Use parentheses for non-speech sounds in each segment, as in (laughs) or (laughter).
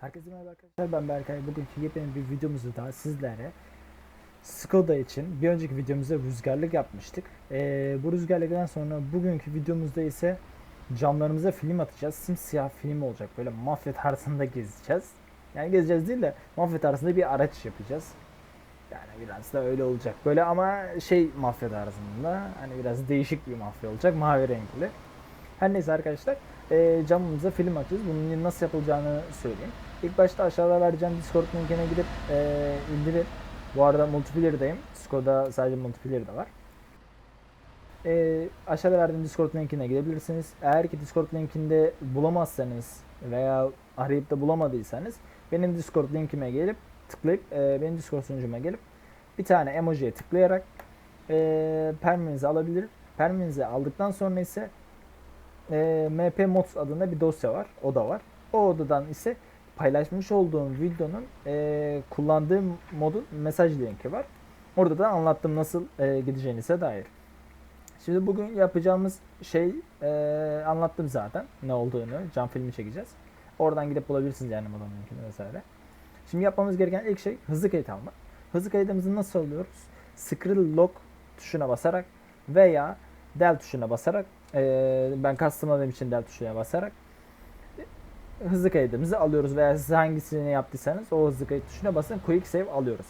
Herkese merhaba arkadaşlar ben Berkay. Bugünkü yepyeni bir videomuzda daha sizlere Skoda için bir önceki videomuzda rüzgarlık yapmıştık. Ee, bu rüzgarlıktan sonra bugünkü videomuzda ise camlarımıza film atacağız. Simsiyah film olacak. Böyle mafya tarzında gezeceğiz. Yani gezeceğiz değil de mafya tarzında bir araç yapacağız. Yani biraz da öyle olacak. Böyle ama şey mafya tarzında. Hani biraz değişik bir mafya olacak. Mavi renkli. Her neyse arkadaşlar e, camımıza film açacağız. Bunun nasıl yapılacağını söyleyeyim. İlk başta aşağıda vereceğim Discord linkine gidip e, indirip bu arada multiplayer'dayım. Skoda sadece multiplayer de var. E, aşağıda verdiğim Discord linkine gidebilirsiniz. Eğer ki Discord linkinde bulamazsanız veya arayıp da bulamadıysanız benim Discord linkime gelip tıklayıp e, benim Discord sunucuma gelip bir tane emojiye tıklayarak e, perminizi alabilir. Perminizi aldıktan sonra ise e, MP Mods adında bir dosya var. O da var. O odadan ise paylaşmış olduğum videonun e, kullandığım modun mesaj linki var. Orada da anlattım nasıl e, gideceğinize dair. Şimdi bugün yapacağımız şey e, anlattım zaten ne olduğunu. Cam filmi çekeceğiz. Oradan gidip bulabilirsiniz yani modun linkini vesaire. Şimdi yapmamız gereken ilk şey hızlı kayıt almak. Hızlı kaydımızı nasıl alıyoruz? Skrill lock tuşuna basarak veya del tuşuna basarak e, ben customladığım için del tuşuna basarak hızlı kaydımızı alıyoruz veya siz hangisini yaptıysanız o hızlı kayıt tuşuna basın quick save alıyoruz.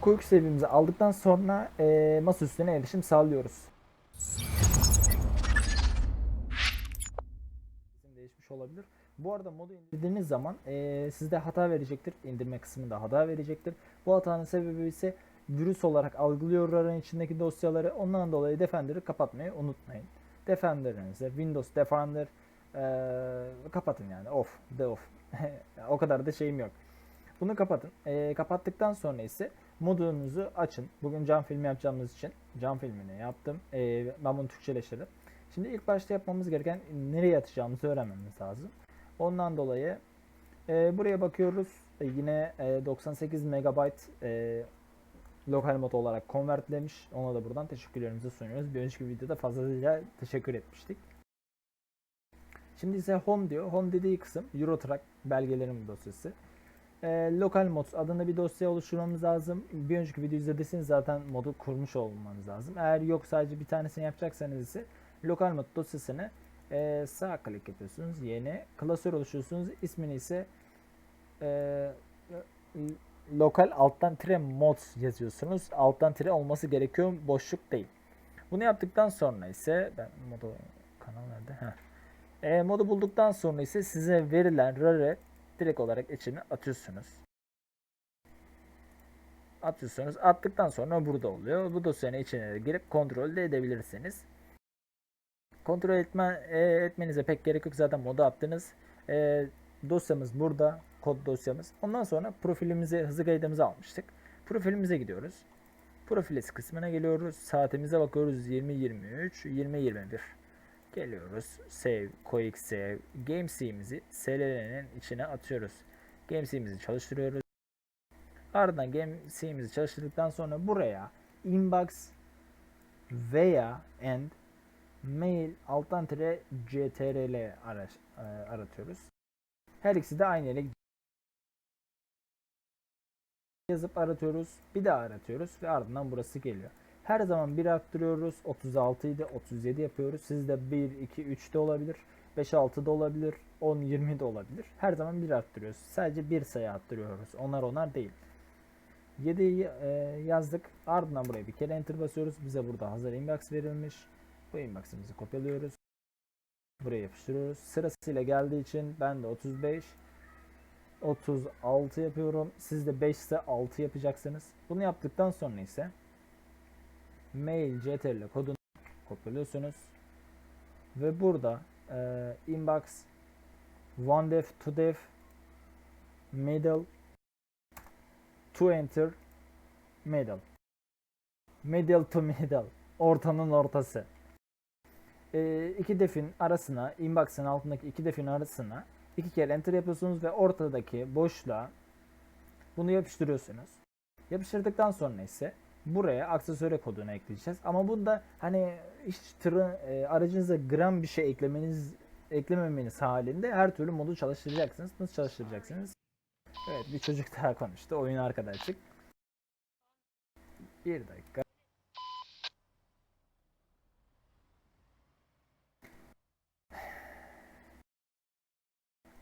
Quick save'imizi aldıktan sonra e, masa erişim sağlıyoruz. değişmiş olabilir. Bu arada modu indirdiğiniz zaman e, sizde hata verecektir. İndirme kısmında hata verecektir. Bu hatanın sebebi ise virüs olarak algılıyor RAR'ın içindeki dosyaları. Ondan dolayı Defender'ı kapatmayı unutmayın. Defender'ınızı Windows Defender e, kapatın yani off de off. (laughs) o kadar da şeyim yok. Bunu kapatın. E, kapattıktan sonra ise modunuzu açın. Bugün cam filmi yapacağımız için cam filmini yaptım. E, ben bunu Türkçeleştirdim. Şimdi ilk başta yapmamız gereken nereye atacağımızı öğrenmemiz lazım. Ondan dolayı e, buraya bakıyoruz. E, yine e, 98 MB e, lokal mod olarak konvertlemiş. Ona da buradan teşekkürlerimizi sunuyoruz. Bir önceki videoda fazlasıyla teşekkür etmiştik. Şimdi ise home diyor. Home dediği kısım Eurotrack belgelerim dosyası. E, local mods adında bir dosya oluşturmamız lazım. Bir önceki videoyu izlediyseniz zaten modu kurmuş olmanız lazım. Eğer yok sadece bir tanesini yapacaksanız ise lokal mod dosyasını e, sağ klik yapıyorsunuz. Yeni klasör oluşturuyorsunuz. İsmini ise e, lokal alttan tire mods yazıyorsunuz. Alttan tire olması gerekiyor. Boşluk değil. Bunu yaptıktan sonra ise ben modu kanal nerede? Heh. E, modu bulduktan sonra ise size verilen RAR'ı direkt olarak içine atıyorsunuz. Atıyorsunuz. Attıktan sonra burada oluyor. Bu dosyanın içine girip kontrol de edebilirsiniz. Kontrol etme, e, etmenize pek gerek yok. Zaten modu attınız. E, dosyamız burada. Kod dosyamız. Ondan sonra profilimizi, hızlı kaydımızı almıştık. Profilimize gidiyoruz. Profiliz kısmına geliyoruz. Saatimize bakıyoruz. 20.23, 20.21. Geliyoruz. Save, quick save. GameC'mizi SLL'nin içine atıyoruz. GameC'mizi çalıştırıyoruz. Ardından GameC'mizi çalıştırdıktan sonra buraya inbox veya end mail alttan tire ctrl araç, e, aratıyoruz. Her ikisi de aynı yere yazıp aratıyoruz. Bir daha aratıyoruz ve ardından burası geliyor. Her zaman bir arttırıyoruz. 36 idi 37 yapıyoruz. Sizde 1, 2, 3 de olabilir. 5, 6 da olabilir. 10, 20 de olabilir. Her zaman bir arttırıyoruz. Sadece bir sayı arttırıyoruz. Onlar onlar değil. 7'yi e, yazdık. Ardından buraya bir kere enter basıyoruz. Bize burada hazır inbox verilmiş. Bu inbox'ımızı kopyalıyoruz. Buraya yapıştırıyoruz. Sırasıyla geldiği için ben de 35 36 yapıyorum. Siz de 5 ise 6 yapacaksınız. Bunu yaptıktan sonra ise mail ctrl kodunu kopyalıyorsunuz. Ve burada e, inbox one def two def middle to enter middle middle to middle ortanın ortası e, iki defin arasına inbox'ın altındaki iki defin arasına iki kere enter yapıyorsunuz ve ortadaki boşluğa bunu yapıştırıyorsunuz. Yapıştırdıktan sonra ise buraya aksesuar kodunu ekleyeceğiz. Ama bunda hani hiç tırı, e, aracınıza gram bir şey eklemeniz eklememeniz halinde her türlü modu çalıştıracaksınız. Nasıl çalıştıracaksınız? Evet bir çocuk (laughs) daha konuştu. Oyun arkada açık. Bir dakika.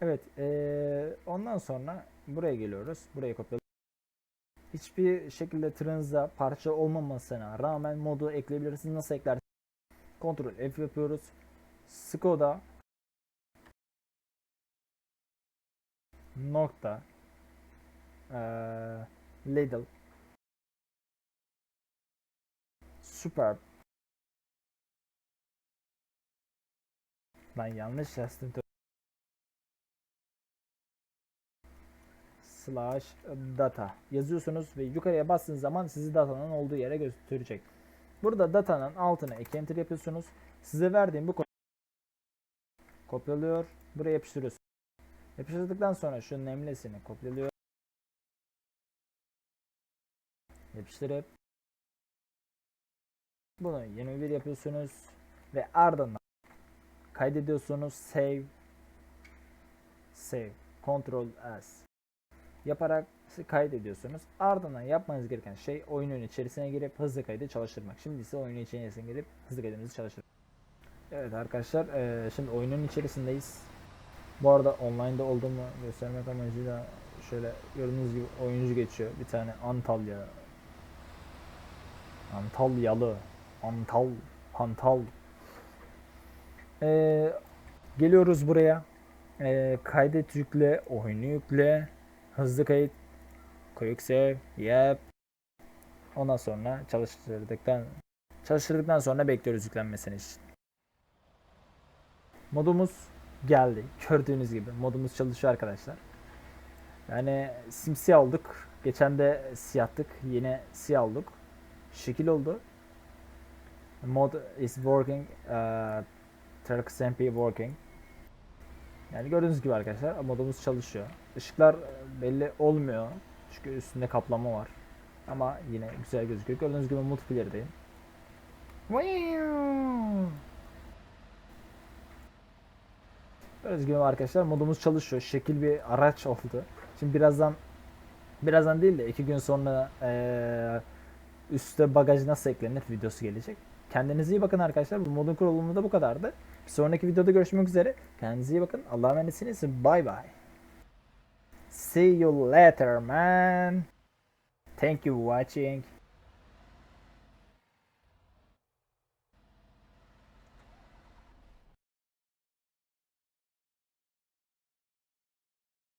Evet, eee, ondan sonra buraya geliyoruz. Buraya kopyalıyoruz. Hiçbir şekilde tırınıza parça olmamasına rağmen modu ekleyebilirsiniz. Nasıl eklersiniz? Ctrl F yapıyoruz. Skoda nokta eee Lidl Superb Ben yanlış yazdım. Slash data yazıyorsunuz ve yukarıya bastığınız zaman sizi datanın olduğu yere gösterecek. Burada datanın altına ek enter yapıyorsunuz. Size verdiğim bu kopyalıyor. Buraya yapıştırıyorsunuz. Yapıştırdıktan sonra şu nemlesini kopyalıyor. Yapıştırıp bunu 21 yapıyorsunuz ve ardından kaydediyorsunuz save save control s yaparak kaydediyorsunuz. Ardından yapmanız gereken şey oyunun içerisine girip hızlı kaydı çalıştırmak. Şimdi ise oyunun içerisine girip hızlı kaydımızı çalıştırmak. Evet arkadaşlar eee, şimdi oyunun içerisindeyiz. Bu arada online'da olduğumu göstermek amacıyla şöyle gördüğünüz gibi oyuncu geçiyor. Bir tane Antalya Antalyalı Antal Antal Eee, geliyoruz buraya. Eee, kaydet yükle, oyunu yükle, hızlı kayıt, quick save, yap. Ondan sonra çalıştırdıktan çalıştırdıktan sonra bekliyoruz yüklenmesini için. Modumuz geldi. Gördüğünüz gibi modumuz çalışıyor arkadaşlar. Yani simsiyah olduk. Geçen de siyahtık. Yine siyah olduk. Şekil oldu. Mod is working. Uh, Turks MP working. Yani gördüğünüz gibi arkadaşlar modumuz çalışıyor. Işıklar belli olmuyor. Çünkü üstünde kaplama var. Ama yine güzel gözüküyor. Gördüğünüz gibi multiplayer'dayım. Gördüğünüz gibi arkadaşlar modumuz çalışıyor. Şekil bir araç oldu. Şimdi birazdan birazdan değil de iki gün sonra eee üstte bagaj nasıl eklenir videosu gelecek. Kendinize iyi bakın arkadaşlar. Bu modun kurulumu da bu kadardı. Bir sonraki videoda görüşmek üzere. Kendinize iyi bakın. Allah'a emanetsiniz. Bye bye. See you later man. Thank you watching.